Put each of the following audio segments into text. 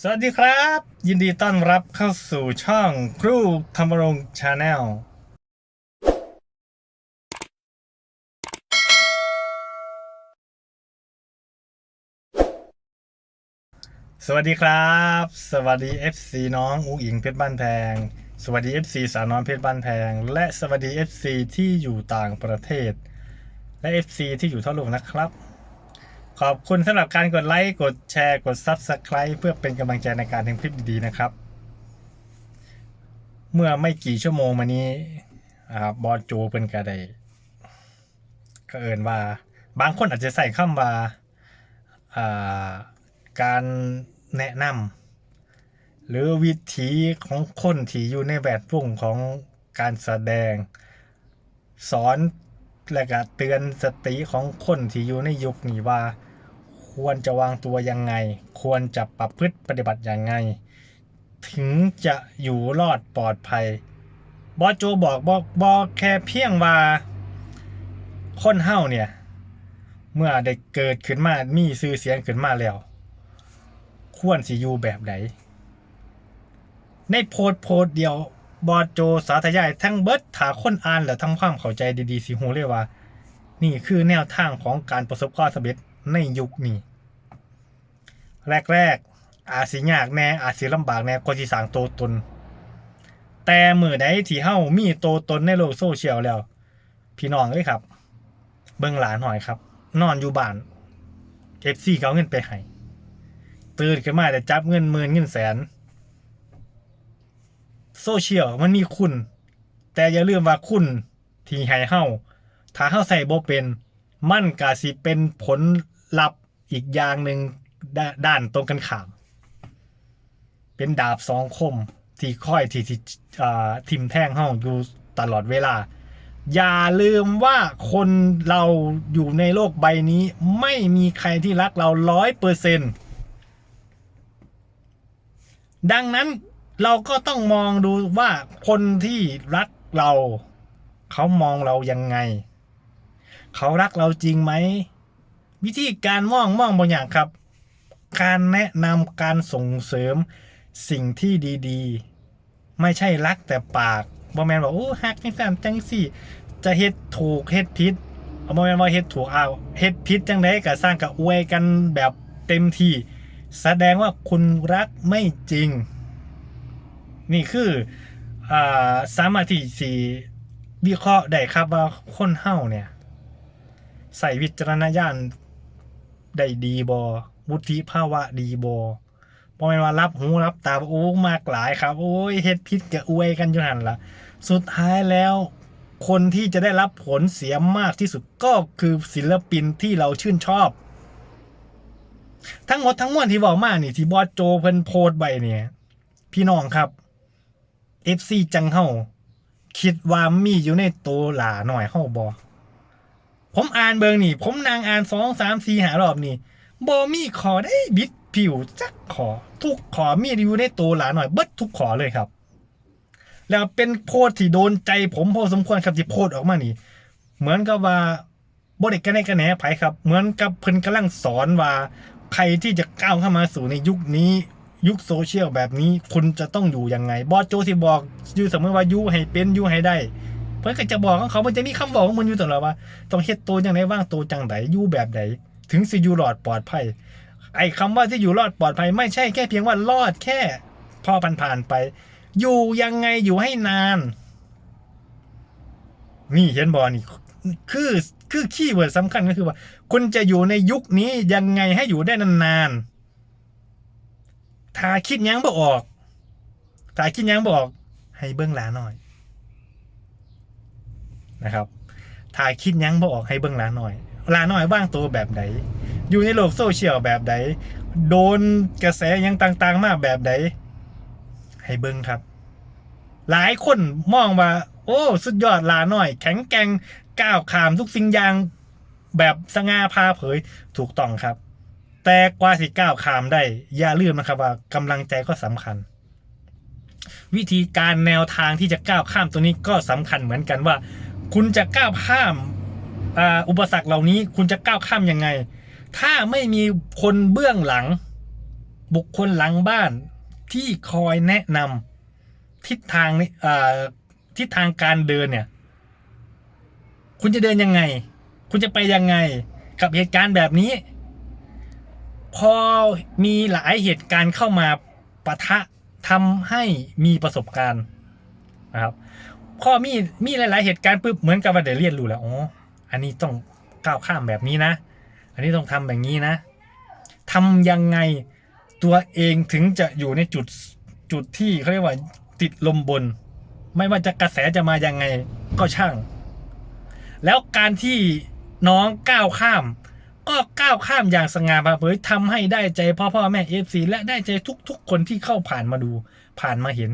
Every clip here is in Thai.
สวัสดีครับ ยินดีต้อนรับเข้าสู่ช่องครูธรรมรงชาแนลสวัสดีครับ สวัสดี FC น้องอุ้งอิงเพชรบ้านแพง สวัสดี FC สาวน้อยเพชรบ้านแพง และสวัสดี FC ที่อยู่ต่างประเทศ และ FC ที่อยู่ทั่วโลกนะครับ ขอบคุณสำหรับการกดไลค์ กดแชร์ กด Subscribe เพื่อเป็นกำลังใจในการทำคลิปดีๆนะครับ เมื่อไม่กี่ชั่วโมงมานี้บอสโจเป็นกระไดก็เอินว่า บางคนอาจจะใส่คำว่าอ่าการแนะนำหรือวิธีของคนที่อยู่ในแวดวงของการแสดง สอนและก็เตือนสติของคนที่อยู่ในยุคนี้ว่า ควรจะวางตัวยังไง ควรจะประพฤติปฏิบัติยังไง ถึงจะอยู่รอดปลอดภัยบอสโจบอกบอกบอกแค่เพียงว่า คนเฮาเนี่ย เมื่อได้เกิดขึ้นมามีชื่อเสียงขึ้นมาแล้ว ควรสิอยู่แบบไหนในโพสต์โพสต์เดียวบอสโจสาธยายทั้งเบิดถาคนอ่านและทำความเข้าใจดีๆสิหูเลยว่า นี่คือแนวทางของการประสบความสำเร็จ ในยุคนี้ แรกๆ อาจสิยากแน่อาจสิลำบากแน่ก็สิสร้างตัวตน แต่มือใดที่เฮามีตัวตนในโลกโซเชียลแล้ว พี่น้องเอ้ยครับ เบิ่งหลานหน่อยครับ นอนอยู่บ้าน FC เขาเอาเงินไปให้ตื่นขึ้นมาแต่จับเงินหมื่นเงินแสน โซเชียลมันมีคุณ แต่อย่าลืมว่าคุณที่ให้เฮาถ้าเฮาใส่บ่เป็น มันก็สิเป็นผล ลัพธ์อีกอย่างหนึ่งด,ด้านตรงกันข้าม เป็นดาบสองคมที่ค่อยที่ที่ทิมแท่งเฮาอยู่ตลอดเวลา อย่าลืมว่าคนเราอยู่ในโลกใบนี้ ไม่มีใครที่รักเราร้อยเปอร์เซนต์ดังนั้นเราก็ต้องมองดูว่าคนที่รักเรา เขามองเรายังไง เขารักเราจริงไหม วิธีการมองมองบางอย่างครับ การแนะนำการส่งเสริมสิ่งที่ดีๆ ไม่ใช่รักแต่ปากบอแมนบอกโอ้ฮักจังสันจังสี่ จะเฮ็ดถูกเฮ็ดผิดบอแมนว่าเฮ็ดถูกเอาเฮ็ดผิดจังไดก็สร้างกับอวยกันแบบเต็มที่ แสดงว่าคุณรักไม่จริง นี่คืออ่าสามารถที่สีวิเคราะห์ได้ครับว่าคนเฮาเนี่ยใส่วิจารณญาณ ได้ดีบอวุฒิภาวะดีบอพอแม่นว่ารับหูรับตาโอ้มากหลายครับ โอ้ยเฮ็ดพิษกับอวยกันอยู่หันละสุดท้ายแล้ว คนที่จะได้รับผลเสียมากที่สุดก็คือศิลปินที่เราชื่นชอบ ทั้งหมดทั้งมวลที่บอกมานี่ที่บอสโจเพิ่นโพสต์ไปเนี่ย พี่น้องครับ FC จังเฮาคิดว่ามีอยู่ในตัวหลาหน่อยเฮาบอ ผมอ่านเบิงนี่ ผมนางอ่านสองสามสี่หารอบนี่บอมีขอได้บิดผิวจักขอ ทุกขอมีอยู่ในตัวหลาหน่อยเบิดทุกขอเลยครับ แล้วเป็นโพสต์ที่โดนใจผมพอสมควรครับที่โพสต์ออกมานี่ เหมือนกับว่าบริกันในกระแหนไผครับ เหมือนกับเพิ่นกำลังสอนว่า ใครที่จะก้าวเข้ามาสู่ในยุคนี้ ยุคโซเชียลแบบนี้ คุณจะต้องอยู่ยังไง บอสโจสิบอกอยู่เสมอว่าอยู่ให้เป็นอยู่ให้ได้ เพื่อนก็จะบอกของเขามันจะมีคำบอกของมันอยู่ตลอดว่า ต้องเฮ็ดตัวอย่างไรว่างตัวจังไดอยู่แบบใดถึงสิอยู่รอดปลอดภัย ไอ้คำว่าที่อยู่รอดปลอดภัย ไม่ใช่แค่เพียงว่ารอดแค่ พอผ่านผ่านๆไป อยู่ยังไงอยู่ให้นาน นี่เห็นบอนี่คือคือคีย์เวิร์ดสำคัญก็คือว่า คุณจะอยู่ในยุคนี้ยังไงให้อยู่ได้นานๆถ้าคิดยังบ่ออกถ้าคิดยังบ่ออก ให้เบื้องหลาหน่อย นะครับถ่ายคิดยั้งบอออกให้เบิ่งลาหน่อย ลาหน่อยว่างตัวแบบใดอยู่ในโลกโซเชียลแบบใดโดนกระแสยังต่างๆ มากแบบใดให้เบิ่งครับ หลายคนมองว่า โอ้ สุดยอดลาหน่อย แข็งแกร่งก้าวขามทุกสิ่งอย่างแบบสง่าพาเผยถูกต้องครับ แต่กว่าสิก้าวขามได้ อย่าลืมนะครับว่ากำลังใจก็สำคัญ วิธีการแนวทางที่จะก้าวข้ามตัวนี้ก็สำคัญเหมือนกันว่า คุณจะก้าวข้ามอุปสรรคเหล่านี้ คุณจะก้าวข้ามยังไง ถ้าไม่มีคนเบื้องหลัง บุคคลหลังบ้านที่คอยแนะนำทิศทางนี่เอ่อทิศทางการเดินเนี่ย คุณจะเดินยังไง คุณจะไปยังไงกับเหตุการณ์แบบนี้ พอมีหลายเหตุการณ์เข้ามาปะทะทำให้มีประสบการณ์นะครับ พอมีมีหลาย ๆ เหตุการณ์ปุ๊บเหมือนกับว่าเดี๋ยวเรียนรู้แล้วอ๋ออันนี้ต้องก้าวข้ามแบบนี้นะ อันนี้ต้องทำแบบนี้นะทำยังไงตัวเองถึงจะอยู่ในจุดจุดที่เขาเรียกว่าติดลมบน ไม่ว่าจะกระแสจะมายังไงก็ช่าง แล้วการที่น้องก้าวข้าม ก็ก้าวข้ามอย่างสง่าผ่าเผยทำให้ได้ใจพ่อพ่อแม่เอฟซีและได้ใจทุก ๆ คนที่เข้าผ่านมาดูผ่านมาเห็น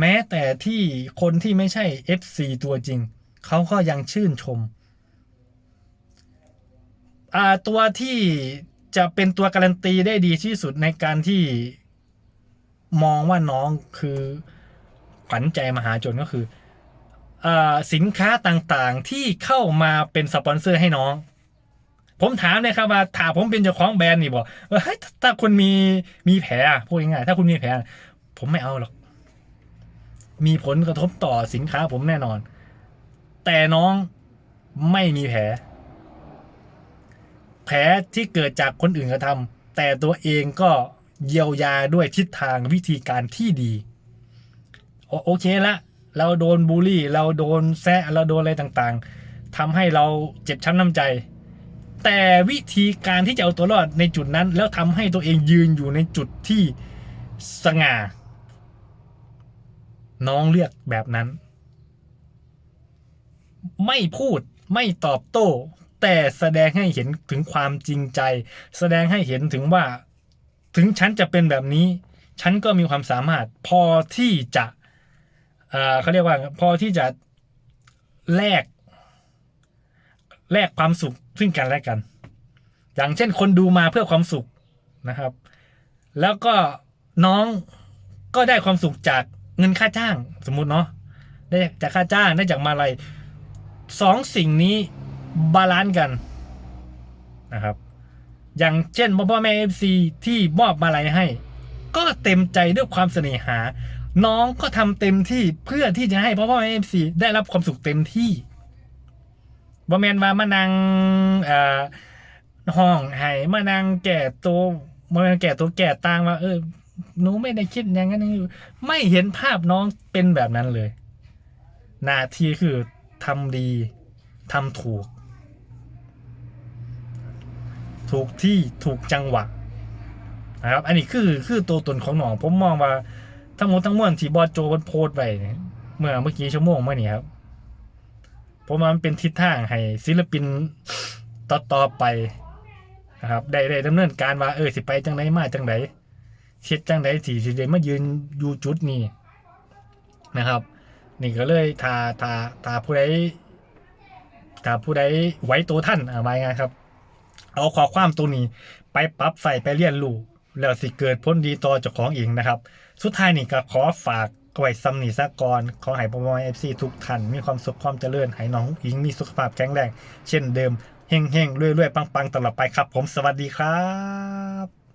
แม้แต่ที่คนที่ไม่ใช่ FC ตัวจริง เขาก็ยังชื่นชม อ่าตัวที่จะเป็นตัวการันตีได้ดีที่สุดในการที่มองว่าน้องคือขวัญใจมหาชนก็คืออสินค้าต่างๆที่เข้ามาเป็นสปอนเซอร์ให้น้อง ผมถามเลยครับว่าถ้าผมเป็นเจ้าของแบรนด์นี่บอกเออเฮ้ยถ้าคุณมีมีแผลพูดง่ายๆถ้าคุณมีแผลผมไม่เอาหรอก มีผลกระทบต่อสินค้าผมแน่นอน แต่น้องไม่มีแผล แผลที่เกิดจากคนอื่นกระทำแต่ตัวเองก็เยียวยาด้วยทิศทางวิธีการที่ดีโอโอเคละ เราโดนบูลลี่ เราโดนแซะเราโดนอะไรต่างๆทำให้เราเจ็บช้ำน้ำใจ แต่วิธีการที่จะเอาตัวรอดในจุดนั้น แล้วทำให้ตัวเองยืนอยู่ในจุดที่สง่า น้องเลือกแบบนั้น ไม่พูดไม่ตอบโต้ แต่แสดงให้เห็นถึงความจริงใจ แสดงให้เห็นถึงว่า ถึงฉันจะเป็นแบบนี้ ฉันก็มีความสามารถ พอที่จะเออเขาเรียกว่า พอที่จะแลกแลกความสุขซึ่งกันและกัน อย่างเช่นคนดูมาเพื่อความสุขนะครับ แล้วก็น้องก็ได้ความสุขจาก เงินค่าจ้างสมมุติเนาะได้จากค่าจ้างได้จากมาลัยสองสิ่งนี้บาลานซ์กันนะครับ อย่างเช่นพ่อพ่อแม่เอฟซีที่มอบมาลัยให้ ก็เต็มใจด้วยความเสน่หา น้องก็ทำเต็มที่เพื่อที่จะให้พ่อพ่อแม่เอฟซีได้รับความสุขเต็มที่บอแมนว่ามานังเอ่อห้องให้มานังแก่ตัวมางแก่ตัวแก่ตางว่าเออ หนูไม่ได้คิดอย่างนั้นอยู่ไม่เห็นภาพน้องเป็นแบบนั้นเลย นาทีคือทำดีทำถูก ถูกที่ถูกจังหวะนะครับ อันนี้คือคือตัวตนของหนอง ผมมองว่า ทั้งหมดทั้งมวลที่บอสโจมันโพสไปเนี่ยเมื่อเมื่อกี้ชั่วโมงเมื่อนี้ครับ ผมว่ามันเป็นทิศทางให้ศิลปินต่อต่อไปนะครับ ได้ได้ดำเนินการว่าเออสิไปจังไหนมาจังไหน เช็ดจังไหนสีสิได้มายืนอยู่จุดนี้นะครับ นี่ก็เลยทาทาทาผู้ใดทาผู้ใดไว้ตัวท่านเอาไว้ไงครับ เอาข้อความตัวนี้ไปปรับใส่ไปเรียนรู้แล้วสิเกิดผลดีต่อเจ้าของเองนะครับ สุดท้ายนี่ก็ขอฝากไว้ซัมนี่ซะก่อนขอให้ปมเอฟซีทุกท่านมีความสุขความเจริญให้น้องอิงมีสุขภาพแข็งแรง เช่นเดิมเฮงเฮงๆรวยๆปังๆตลอดไปครับ ผมสวัสดีครับ